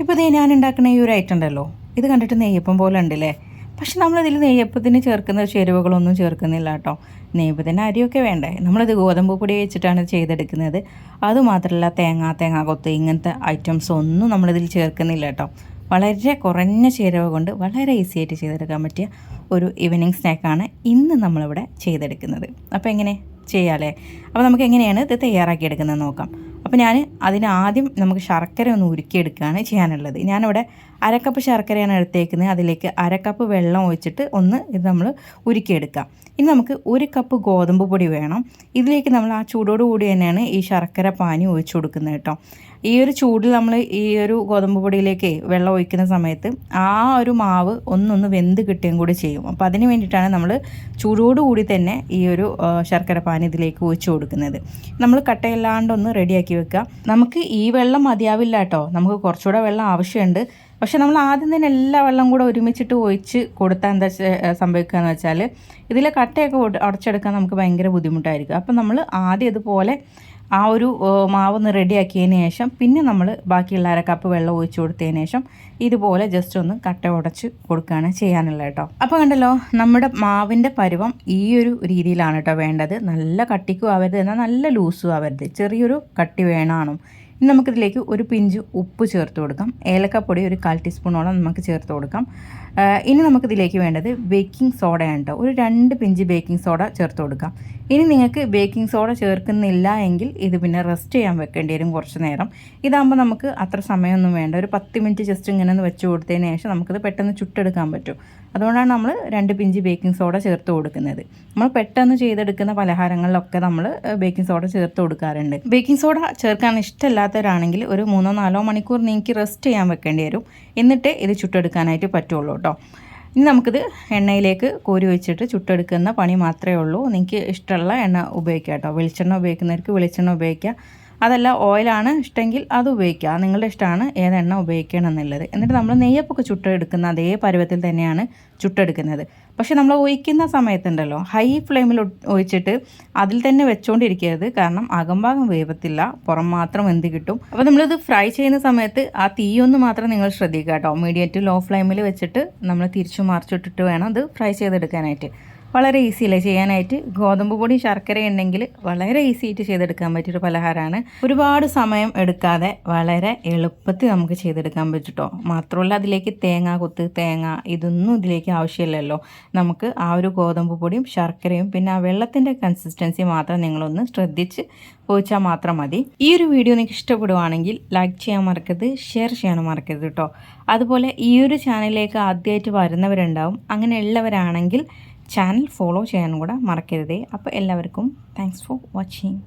ഇപ്പോൾ ഇതേ ഞാൻ ഉണ്ടാക്കുന്ന ഈ ഒരു ഐറ്റം ഉണ്ടല്ലോ. ഇത് കണ്ടിട്ട് നെയ്യപ്പം പോലെ ഉണ്ടല്ലേ? പക്ഷെ നമ്മളിതിൽ നെയ്യപ്പത്തിന് ചേർക്കുന്ന ചേരുവകളൊന്നും ചേർക്കുന്നില്ല കേട്ടോ. നെയ്യപ്പത്തിന് അരിയൊക്കെ വേണ്ടേ? നമ്മളിത് ഗോതമ്പ് പൊടി വെച്ചിട്ടാണ് ചെയ്തെടുക്കുന്നത്. അതുമാത്രമല്ല തേങ്ങ തേങ്ങ കൊത്ത് ഇങ്ങനത്തെ ഐറ്റംസ് ഒന്നും നമ്മളിതിൽ ചേർക്കുന്നില്ല കേട്ടോ. വളരെ കുറഞ്ഞ ചേരുവ കൊണ്ട് വളരെ ഈസി ആയിട്ട് ചെയ്തെടുക്കാൻ പറ്റിയ ഒരു ഈവനിങ് സ്നാക്കാണ് ഇന്ന് നമ്മളിവിടെ ചെയ്തെടുക്കുന്നത്. അപ്പോൾ എങ്ങനെ ചെയ്യാമല്ലേ അപ്പോൾ നമുക്ക് എങ്ങനെയാണ് ഇത് തയ്യാറാക്കിയെടുക്കുന്നത് നോക്കാം. അപ്പോൾ ഞാൻ അതിന് ആദ്യം നമുക്ക് ശർക്കര ഒന്ന് ഉരുക്കിയെടുക്കുകയാണ് ചെയ്യാനുള്ളത്. ഞാനിവിടെ അരക്കപ്പ് ശർക്കരയാണ് എടുത്തേക്കുന്നത്. അതിലേക്ക് അരക്കപ്പ് വെള്ളം ഒഴിച്ചിട്ട് ഒന്ന് ഇത് നമ്മൾ ഉരുക്കിയെടുക്കാം. ഇനി നമുക്ക് ഒരു കപ്പ് ഗോതമ്പ് പൊടി വേണം. ഇതിലേക്ക് നമ്മൾ ആ ചൂടോട് കൂടി തന്നെയാണ് ഈ ശർക്കര പാനി ഒഴിച്ചു കൊടുക്കുന്നത് കേട്ടോ. ഈ ഒരു ചൂടിൽ നമ്മൾ ഈ ഒരു ഗോതമ്പ് പൊടിയിലേക്ക് വെള്ളം ഒഴിക്കുന്ന സമയത്ത് ആ ഒരു മാവ് ഒന്നൊന്ന് വെന്ത് കിട്ടുകയും കൂടി ചെയ്യും. അപ്പോൾ അതിന് വേണ്ടിയിട്ടാണ് നമ്മൾ ചൂടോടുകൂടി തന്നെ ഈ ഒരു ശർക്കര പാനി ഇതിലേക്ക് ഒഴിച്ചു കൊടുക്കുന്നത്. നമ്മൾ കട്ടയില്ലാണ്ടൊന്ന് റെഡിയാക്കി വെക്കുക. നമുക്ക് ഈ വെള്ളം മതിയാവില്ല കേട്ടോ. നമുക്ക് കുറച്ചുകൂടെ വെള്ളം ആവശ്യമുണ്ട്. പക്ഷെ നമ്മൾ ആദ്യം തന്നെ എല്ലാ വെള്ളം കൂടെ ഒരുമിച്ചിട്ട് ഒഴിച്ച് കൊടുത്താൽ എന്താ സംഭവിക്കുക എന്ന് വെച്ചാൽ ഇതിലെ കട്ടയൊക്കെ ഉടച്ചെടുക്കാൻ നമുക്ക് ഭയങ്കര ബുദ്ധിമുട്ടായിരിക്കും. അപ്പം നമ്മൾ ആദ്യം ഇതുപോലെ ആ ഒരു മാവ് ഒന്ന് റെഡിയാക്കിയതിന് ശേഷം പിന്നെ നമ്മൾ ബാക്കിയുള്ള അര കപ്പ് വെള്ളം ഒഴിച്ചു കൊടുത്തതിന് ശേഷം ഇതുപോലെ ജസ്റ്റ് ഒന്ന് കട്ട ഉടച്ച് കൊടുക്കുകയാണ് ചെയ്യാനുള്ളത് കേട്ടോ. അപ്പോൾ കണ്ടല്ലോ നമ്മുടെ മാവിന്റെ പരുവം ഈ ഒരു രീതിയിലാണ് കേട്ടോ വേണ്ടത്. നല്ല കട്ടിക്കും ആവരുത് എന്നാൽ നല്ല ലൂസും ആവരുത്. ചെറിയൊരു കട്ടി വേണമാണ് ഇനി നമുക്കിതിലേക്ക് ഒരു പിഞ്ച് ഉപ്പ് ചേർത്ത് കൊടുക്കാം. ഏലക്കപ്പൊടി ഒരു കാൽ ടീസ്പൂണോളം നമുക്ക് ചേർത്ത് കൊടുക്കാം. ഇനി നമുക്കിതിലേക്ക് വേണ്ടത് ബേക്കിംഗ് സോഡയാണ് കേട്ടോ ഒരു രണ്ട് പിഞ്ച് ബേക്കിംഗ് സോഡ ചേർത്ത് കൊടുക്കാം. ഇനി നിങ്ങൾക്ക് ബേക്കിംഗ് സോഡ ചേർക്കുന്നില്ല എങ്കിൽ ഇത് പിന്നെ റെസ്റ്റ് ചെയ്യാൻ വെക്കേണ്ടി വരും കുറച്ച് നേരം. ഇതാകുമ്പോൾ നമുക്ക് അത്ര സമയമൊന്നും വേണ്ട. ഒരു പത്ത് മിനിറ്റ് ജസ്റ്റ് ഇങ്ങനെ ഒന്ന് വെച്ച് കൊടുത്തതിന് ശേഷം നമുക്കിത് പെട്ടെന്ന് ചുട്ടെടുക്കാൻ പറ്റും. അതുകൊണ്ടാണ് നമ്മൾ രണ്ട് പിഞ്ച് ബേക്കിംഗ് സോഡ ചേർത്ത് കൊടുക്കുന്നത്. നമ്മൾ പെട്ടെന്ന് ചെയ്തെടുക്കുന്ന പലഹാരങ്ങളിലൊക്കെ നമ്മൾ ബേക്കിംഗ് സോഡ ചേർത്ത് കൊടുക്കാറുണ്ട്. ബേക്കിംഗ് സോഡ ചേർക്കാൻ ഇഷ്ടമല്ലാത്തവരാണെങ്കിൽ ഒരു മൂന്നോ നാലോ മണിക്കൂർ നിങ്ങൾക്ക് റെസ്റ്റ് ചെയ്യാൻ വെക്കേണ്ടി വരും. എന്നിട്ട് ഇത് ചുട്ടെടുക്കാനായിട്ട് പറ്റുള്ളൂ കേട്ടോ. ഇനി നമുക്കിത് എണ്ണയിലേക്ക് കോരി വെച്ചിട്ട് ചുട്ടെടുക്കുന്ന പണി മാത്രമേ ഉള്ളൂ. നിങ്ങൾക്ക് ഇഷ്ടമുള്ള എണ്ണ ഉപയോഗിക്കാം കേട്ടോ. വെളിച്ചെണ്ണ ഉപയോഗിക്കുന്നവർക്ക് വെളിച്ചെണ്ണ ഉപയോഗിക്കാം. അതല്ല ഓയിലാണ് ഇഷ്ടമെങ്കിൽ അത് ഉപയോഗിക്കുക. നിങ്ങളുടെ ഇഷ്ടമാണ് ഏതെണ്ണ ഉപയോഗിക്കണം എന്നുള്ളത് എന്നിട്ട് നമ്മൾ നെയ്യപ്പൊക്കെ ചുട്ടെടുക്കുന്ന അതേ പരുവത്തിൽ തന്നെയാണ് ചുട്ടെടുക്കുന്നത്. പക്ഷേ നമ്മൾ ഒഴിക്കുന്ന സമയത്തുണ്ടല്ലോ ഹൈ ഫ്ലെയിമിൽ ഒഴിച്ചിട്ട് അതിൽ തന്നെ വെച്ചുകൊണ്ടിരിക്കരുത് കാരണം അകംഭാഗം വേവത്തില്ല പുറം മാത്രം എന്ത് കിട്ടും. അപ്പോൾ നമ്മളിത് ഫ്രൈ ചെയ്യുന്ന സമയത്ത് ആ തീയൊന്ന് മാത്രം നിങ്ങൾ ശ്രദ്ധിക്കുക കേട്ടോ. മീഡിയം ടു ലോ ഫ്ലെയിമിൽ വെച്ചിട്ട് നമ്മൾ തിരിച്ചു മറിച്ചിട്ടിട്ട് വേണം അത് ഫ്രൈ ചെയ്തെടുക്കാനായിട്ട്. വളരെ ഈസി അല്ലേ ചെയ്യാനായിട്ട്? ഗോതമ്പ് പൊടി ശർക്കര ഉണ്ടെങ്കിൽ വളരെ ഈസി ആയിട്ട് ചെയ്തെടുക്കാൻ പറ്റിയൊരു പലഹാരമാണ്. ഒരുപാട് സമയം എടുക്കാതെ വളരെ എളുപ്പത്തിൽ നമുക്ക് ചെയ്തെടുക്കാൻ പറ്റുട്ടോ? മാത്രമല്ല അതിലേക്ക് തേങ്ങ കൊത്ത് തേങ്ങ ഇതൊന്നും ഇതിലേക്ക് ആവശ്യമില്ലല്ലോ. നമുക്ക് ആ ഒരു ഗോതമ്പ് പൊടിയും ശർക്കരയും പിന്നെ ആ വെള്ളത്തിന്റെ കൺസിസ്റ്റൻസി മാത്രം നിങ്ങളൊന്ന് ശ്രദ്ധിച്ച് പോയിച്ചാൽ മാത്രം മതി. ഈ ഒരു വീഡിയോ നിങ്ങൾക്ക് ഇഷ്ടപ്പെടുവാണെങ്കിൽ ലൈക്ക് ചെയ്യാൻ മറക്കരുത് ഷെയർ ചെയ്യാനും മറക്കരുത് കേട്ടോ അതുപോലെ ഈ ഒരു ചാനലിലേക്ക് ആദ്യമായിട്ട് വരുന്നവരുണ്ടാവും. അങ്ങനെയുള്ളവരാണെങ്കിൽ ചാനൽ ഫോളോ ചെയ്യാനും കൂടെ മറക്കരുതേ. അപ്പോൾ എല്ലാവർക്കും താങ്ക്സ് ഫോർ വാച്ചിങ്